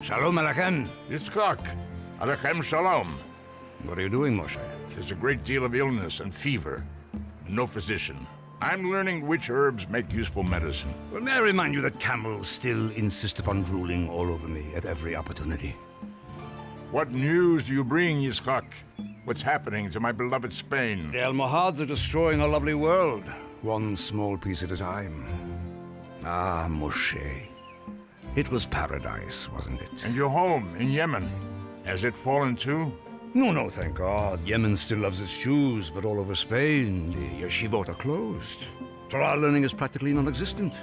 Shalom Alechem. Yitzchak, Alechem Shalom. What are you doing, Moshe? There's a great deal of illness and fever. No physician. I'm learning which herbs make useful medicine. Well, may I remind you that camels still insist upon drooling all over me at every opportunity? What news do you bring, Yitzchak? What's happening to my beloved Spain? The Almohads are destroying our lovely world, one small piece at a time. Ah, Moshe. It was paradise, wasn't it? And your home in Yemen, has it fallen too? No, no, thank God. Yemen still loves its Jews, but all over Spain, the yeshivot are closed. Torah learning is practically non existent.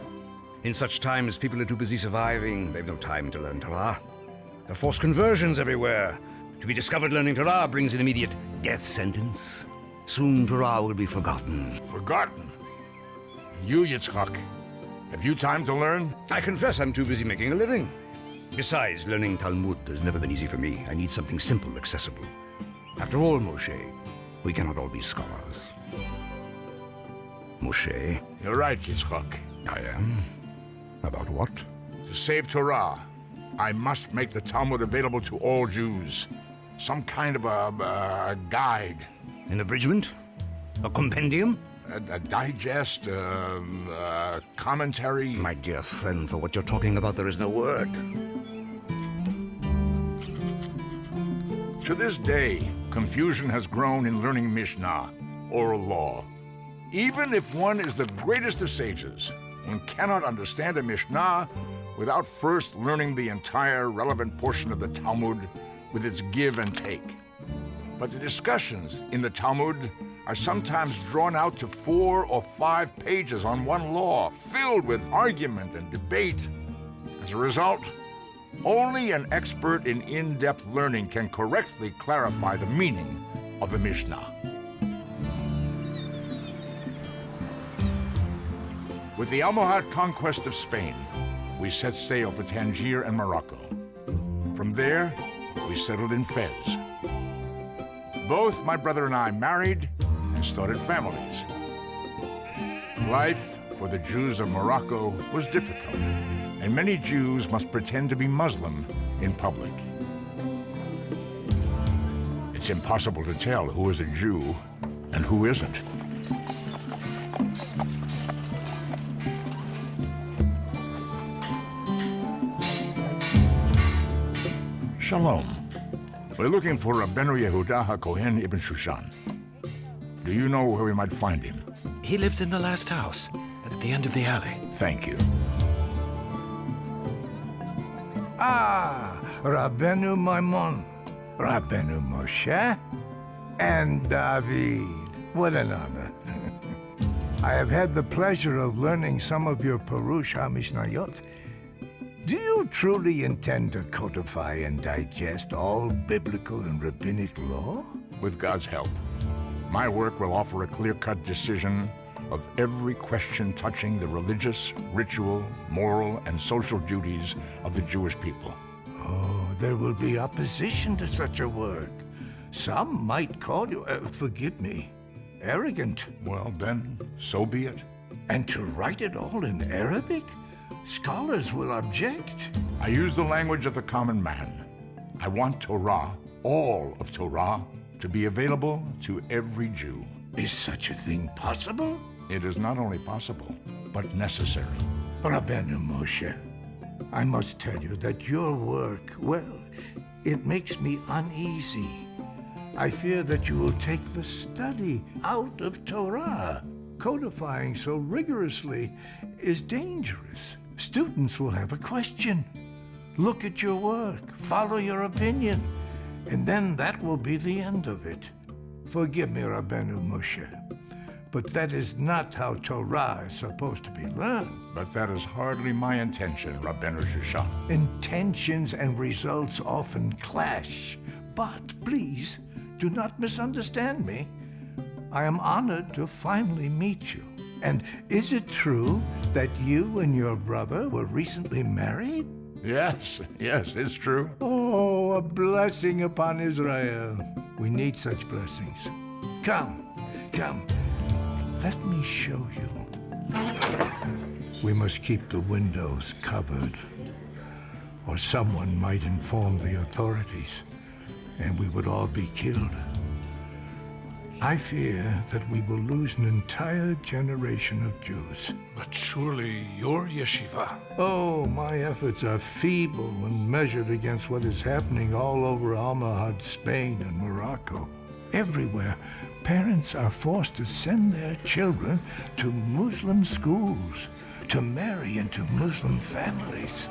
In such times, people are too busy surviving. They've no time to learn Torah. There are forced conversions everywhere. To be discovered learning Torah brings an immediate death sentence. Soon Torah will be forgotten. Forgotten. You, Yitzchak, have you time to learn? I confess I'm too busy making a living. Besides, learning Talmud has never been easy for me. I need something simple, accessible. After all, Moshe, we cannot all be scholars. Moshe, You're right, Yitzchak. I am. About what? To save Torah, I must make the Talmud available to all Jews. Some kind of a, a guide, An abridgment? A compendium? A, a digest, um, a commentary. My dear friend, for what you're talking about, there is no word. To this day, confusion has grown in learning Mishnah, oral law. Even if one is the greatest of sages, one cannot understand a Mishnah without first learning the entire relevant portion of the Talmud with its give and take. But the discussions in the Talmud are sometimes drawn out to four or five pages on one law, filled with argument and debate. As a result, only an expert in in depth learning can correctly clarify the meaning of the Mishnah. With the Almohad conquest of Spain, we set sail for Tangier and Morocco. From there, we settled in Fez. Both my brother and I married and started families. Life for the Jews of Morocco was difficult, and many Jews must pretend to be Muslim in public. It's impossible to tell who is a Jew and who isn't. Shalom. We're looking for Rabbeinu Yehudah HaKohen Ibn Shushan. Do you know where we might find him? He lives in the last house, at the end of the alley. Thank you. Ah, Rabbeinu Maimon, Rabbeinu Moshe, and David. What an honor. I have had the pleasure of learning some of your Perush HaMishnayot. Do you truly intend to codify and digest all biblical and rabbinic law? With God's help, my work will offer a clear cut decision of every question touching the religious, ritual, moral, and social duties of the Jewish people. Oh, there will be opposition to such a work. Some might call you, uh, forgive me, arrogant. Well, then, so be it. And to write it all in Arabic? Scholars will object. I use the language of the common man. I want Torah, all of Torah, to be available to every Jew. Is such a thing possible? It is not only possible, but necessary. Rabbeinu Moshe, I must tell you that your work, well, it makes me uneasy. I fear that you will take the study out of Torah. Codifying so rigorously is dangerous. Students will have a question. Look at your work, follow your opinion, and then that will be the end of it. Forgive me, Rabbeinu Moshe, but that is not how Torah is supposed to be learned. But that is hardly my intention, Rabbeinu Shushan. Intentions and results often clash. But please, do not misunderstand me. I am honored to finally meet you. And is it true that you and your brother were recently married? Yes, yes, it's true. Oh, a blessing upon Israel. We need such blessings. Come, come. Let me show you. We must keep the windows covered. or someone might inform the authorities, and we would all be killed. I fear that we will lose an entire generation of Jews. But surely your yeshiva. Oh, my efforts are feeble when measured against what is happening all over Almohad, Spain, and Morocco. Everywhere, parents are forced to send their children to Muslim schools, to marry into Muslim families.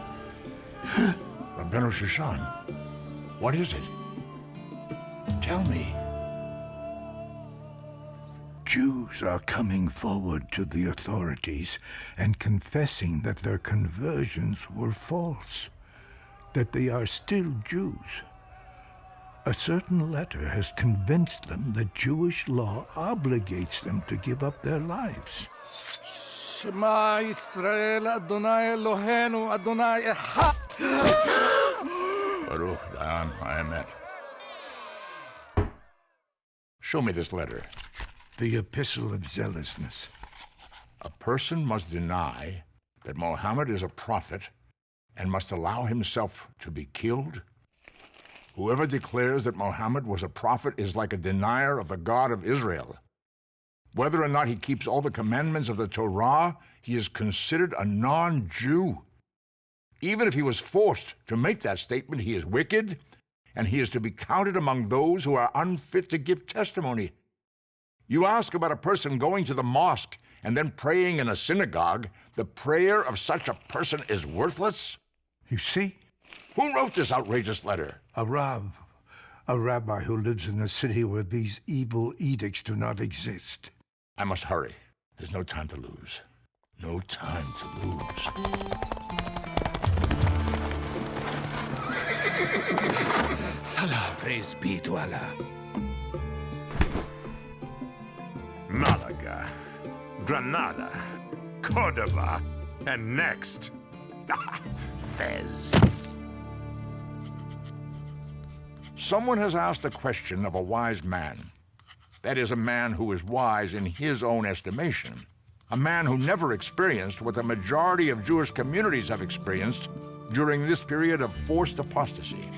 Rabbeinu Shushan, what is it? Tell me. Jews are coming forward to the authorities and confessing that their conversions were false, that they are still Jews. A certain letter has convinced them that Jewish law obligates them to give up their lives. Shema Yisrael Adonai Eloheinu Adonai Echad. Baruch Dan Haemet. Show me this letter. The epistle of zealousness. A person must deny that Mohammed is a prophet and must allow himself to be killed? Whoever declares that Mohammed was a prophet is like a denier of the God of Israel. Whether or not he keeps all the commandments of the Torah, he is considered a non Jew. Even if he was forced to make that statement, he is wicked, and he is to be counted among those who are unfit to give testimony. You ask about a person going to the mosque and then praying in a synagogue, the prayer of such a person is worthless? You see, Who wrote this outrageous letter? a rab. a rabbi who lives in a city where these evil edicts do not exist. I must hurry. There's no time to lose. No time to lose. Salah. Praise be to Allah. Granada, Cordoba, and next, Fez. Someone has asked the question of a wise man. That is, a man who is wise in his own estimation. A man who never experienced what the majority of Jewish communities have experienced during this period of forced apostasy.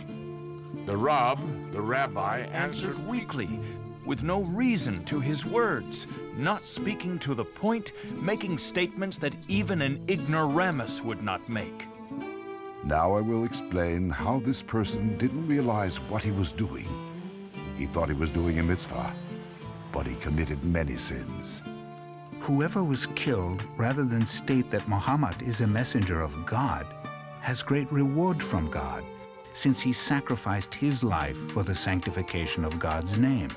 The Rav, the rabbi, answered answered weakly, with no reason to his words, not speaking to the point, making statements that even an ignoramus would not make. Now I will explain how this person didn't realize what he was doing. He thought he was doing a mitzvah, but he committed many sins. Whoever was killed rather than state that Muhammad is a messenger of God has great reward from God, since he sacrificed his life for the sanctification of God's name.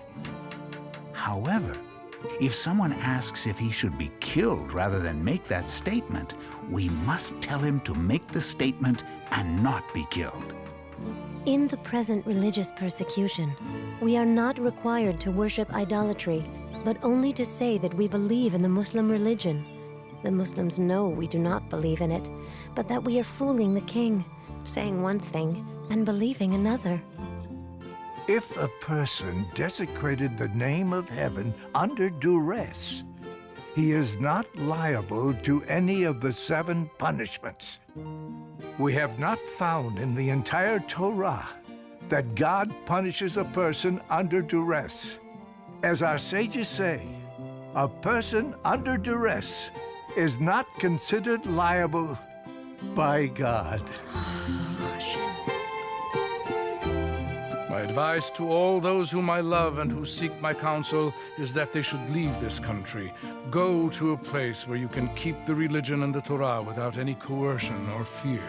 However, if someone asks if he should be killed rather than make that statement, we must tell him to make the statement and not be killed. In the present religious persecution, we are not required to worship idolatry, but only to say that we believe in the Muslim religion. The Muslims know we do not believe in it, but that we are fooling the king, saying one thing and believing another. If a person desecrated the name of heaven under duress, he is not liable to any of the seven punishments. We have not found in the entire Torah that God punishes a person under duress. As our sages say, a person under duress is not considered liable by God. advice to all those whom I love and who seek my counsel is that they should leave this country. Go to a place where you can keep the religion and the Torah without any coercion or fear.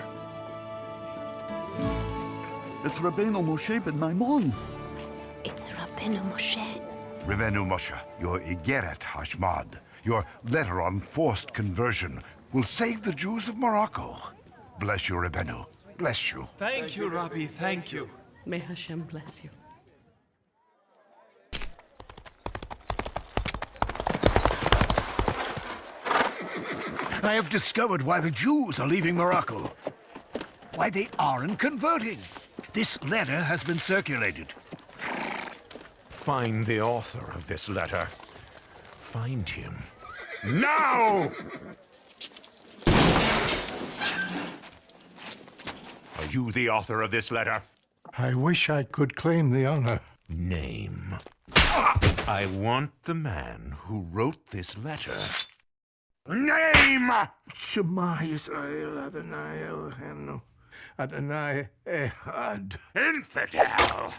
It's Rabbeinu Moshe ben Maimon. It's Rabbeinu Moshe. Revenu Moshe, your Igeret Hashmad, your letter on forced conversion, will save the Jews of Morocco. Bless you, Rebenu. Bless you. Thank you, Rabbi, thank you. May Hashem bless you. I have discovered why the Jews are leaving Morocco. Why they aren't converting. This letter has been circulated. Find the author of this letter. Find him. Now! Are you the author of this letter? I wish I could claim the honor. Name. I want the man who wrote this letter. Name! Shema Israel Adonai Eloheinu Adonai Ehad. Infidel!